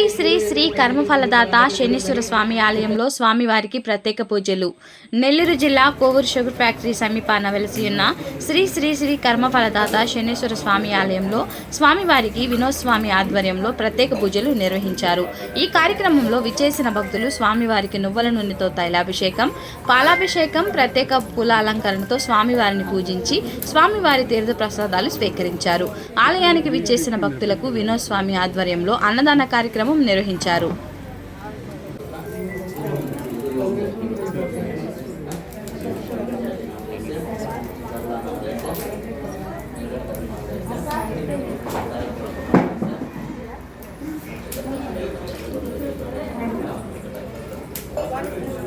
శ్రీ శ్రీ శ్రీ కర్మఫలదాత శనీశ్వర స్వామి ఆలయంలో స్వామివారికి ప్రత్యేక పూజలు. నెల్లూరు జిల్లా కోవూరు షుగర్ ఫ్యాక్టరీ సమీపాన వెలసి ఉన్న శ్రీ శ్రీ శ్రీ కర్మఫలదాత శనీశ్వర స్వామి ఆలయంలో స్వామివారికి వినోద్ స్వామి ఆధ్వర్యంలో ప్రత్యేక పూజలు నిర్వహించారు. ఈ కార్యక్రమంలో విచ్చేసిన భక్తులు స్వామివారికి నువ్వుల నూనెతో తైలాభిషేకం పాలాభిషేకం ప్రత్యేక పూల అలంకరణతో స్వామివారిని పూజించి స్వామివారి తీర్థ ప్రసాదాలు స్వీకరించారు. ఆలయానికి విచ్చేసిన భక్తులకు వినోద్ స్వామి ఆధ్వర్యంలో అన్నదాన కార్యక్రమం నిర్వహించారు. అవకాశం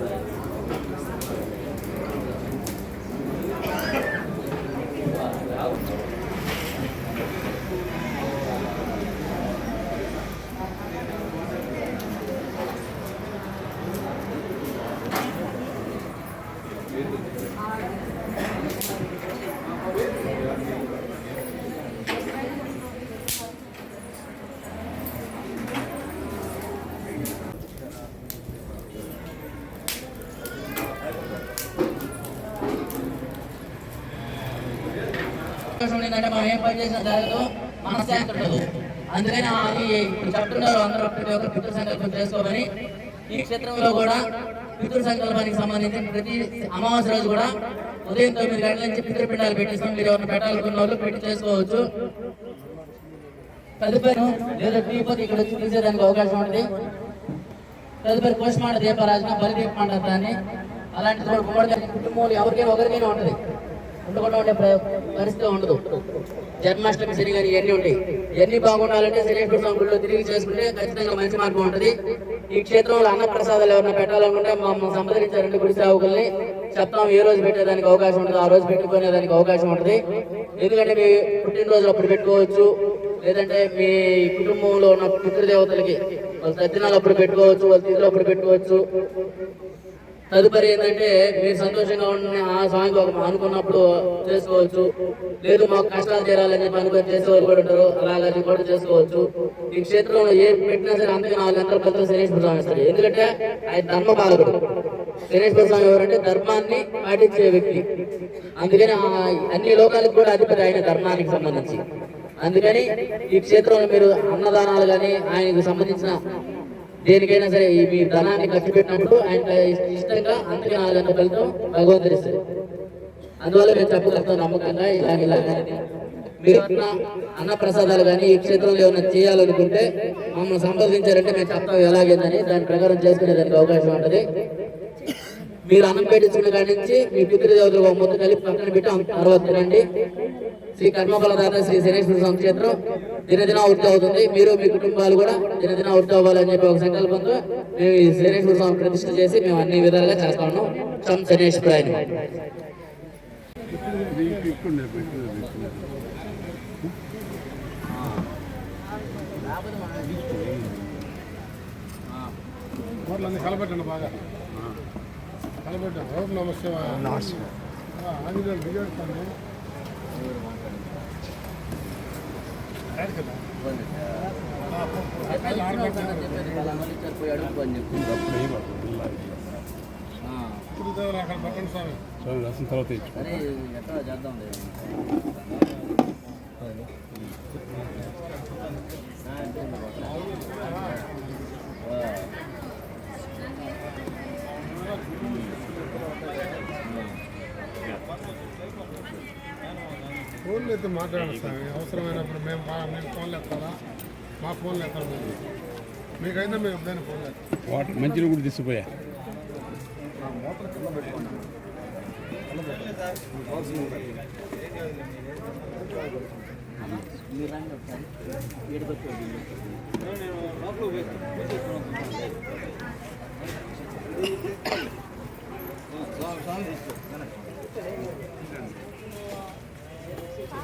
ఏంటంటే మనం ఏం పని చేసినా జరగదు మనశ్శాంతి ఉండదు అందుకని అది చెప్తున్నారు అందరూ ప్రతి ఒక్కరు పితృ సంకల్పం చేసుకోమని ఈ క్షేత్రంలో కూడా పితృ సంకల్పానికి సంబంధించిన ప్రతి అమావాస్య రోజు కూడా ఉదయం తొమ్మిది గంటల నుంచి పితృపిండాలు పెట్టిస్తాం మీరు ఎవరిని పెట్టాలనుకున్న వాళ్ళు పెట్టి చేసుకోవచ్చు. తదుపరి లేదా తిరుపతి ఇక్కడ వచ్చి తీసేదానికి అవకాశం ఉంటుంది. తదుపరి పోషమాండ దీపారాజన బలి దీపమాండ దాన్ని అలాంటి చోటు కూడా కుటుంబంలో ఎవరికైనా ఒకరికైనా ఉంటుంది. ఉండకుండా ఉండే పరిస్థితి ఉండదు. జన్మాష్టమి శని కానీ ఇవన్నీ ఉంటాయి? ఇవన్నీ బాగుండాలంటే శనేశ్వర స్వామి గుడిలో తిరిగి చేసుకుంటే ఖచ్చితంగా మంచి మార్గం ఉంటుంది. ఈ క్షేత్రంలో అన్న ప్రసాదాలు ఎవరైనా పెట్టాలనుకుంటే మమ్మల్ని సంప్రదించారంటే గుడి సేవకుల్ని చెప్తాం. ఏ రోజు పెట్టేదానికి అవకాశం ఉంటుంది. ఆ రోజు పెట్టుకునేదానికి అవకాశం ఉంటుంది. ఎందుకంటే మీ పుట్టినరోజులు అప్పుడు పెట్టుకోవచ్చు. లేదంటే మీ కుటుంబంలో ఉన్న పితృదేవతలకి వాళ్ళ సజ్జనాలు అప్పుడు పెట్టుకోవచ్చు. వాళ్ళ తిథులు అప్పుడు పెట్టుకోవచ్చు. తదుపరి ఏంటంటే మీరు సంతోషంగా ఉన్న ఆ స్వామికి ఒక అనుకున్నప్పుడు చేసుకోవచ్చు. లేదు మాకు కష్టాలు తీరాలని చెప్పి అనుకుని చేసేవారు కూడా ఉంటారు. అలాగే కూడా చేసుకోవచ్చు. ఈ క్షేత్రంలో ఏ పెట్టినా సరే అందుకే నాలుగు గంటల పత్రం శనేశ్వర స్వామి ఎందుకంటే ఆయన ధర్మ పాలకుడు శనేశ్వర స్వామి ఎవరంటే ధర్మాన్ని పాటించే వ్యక్తి. అందుకని అన్ని లోకాలకు కూడా అధిపతి ఆయన ధర్మానికి సంబంధించి. అందుకని ఈ క్షేత్రంలో మీరు అన్నదానాలు కానీ ఆయనకు సంబంధించిన దేనికైనా సరే మీ ధనాన్ని ఖర్చు పెట్టినప్పుడు ఆయన ఇష్టంగా అందుకే నాలుగు గంటల ఫలితం భగవంతుడు ఇస్తారు అందువల్ల మేము చెప్పగలుగుతాం నమ్మకంగా ఇలా మీరు అన్న అన్న ప్రసాదాలు కానీ ఈ క్షేత్రంలో ఏమైనా చేయాలనుకుంటే మమ్మల్ని సంప్రదించారంటే మేము చెప్తాం ఎలాగేందని దాని ప్రకారం చేసుకునే దానికి అవకాశం ఉంటుంది. మీరు అన్నంపేట పెట్టించుకున్న నుంచి మీ పితృదేవతలు ఒక ముద్ద కలిపి పక్కన పెట్టి ఆ రండి. శ్రీ కర్మఫలదాత శ్రీ శనేశ్వర స్వామి క్షేత్రం దినదిన వృద్ధి అవుతుంది. మీరు మీ కుటుంబాలు కూడా దినదిన వృద్ధి అవ్వాలని చెప్పి ఒక సంకల్పంతో మేము ఈ శనేశ్వర స్వామి ప్రతిష్ట చేసి మేము అన్ని విధాలుగా చేస్తా ఉన్నాం. సం శనేశ్వర కలబెట్టండి బాగా స్వామి రాసిన తర్వాత ఇచ్చు సరే ఫోన్లు అయితే మాట్లాడండి అవసరమైనప్పుడు మేము మా మేము ఫోన్లు ఎత్తాలా? మా ఫోన్లు ఎత్తాలి మేము మీకైనా మేము ఎప్పుడైనా ఫోన్లు ఎత్తాం. వాటర్ మంచిని కూడా తీసుకుపోయా.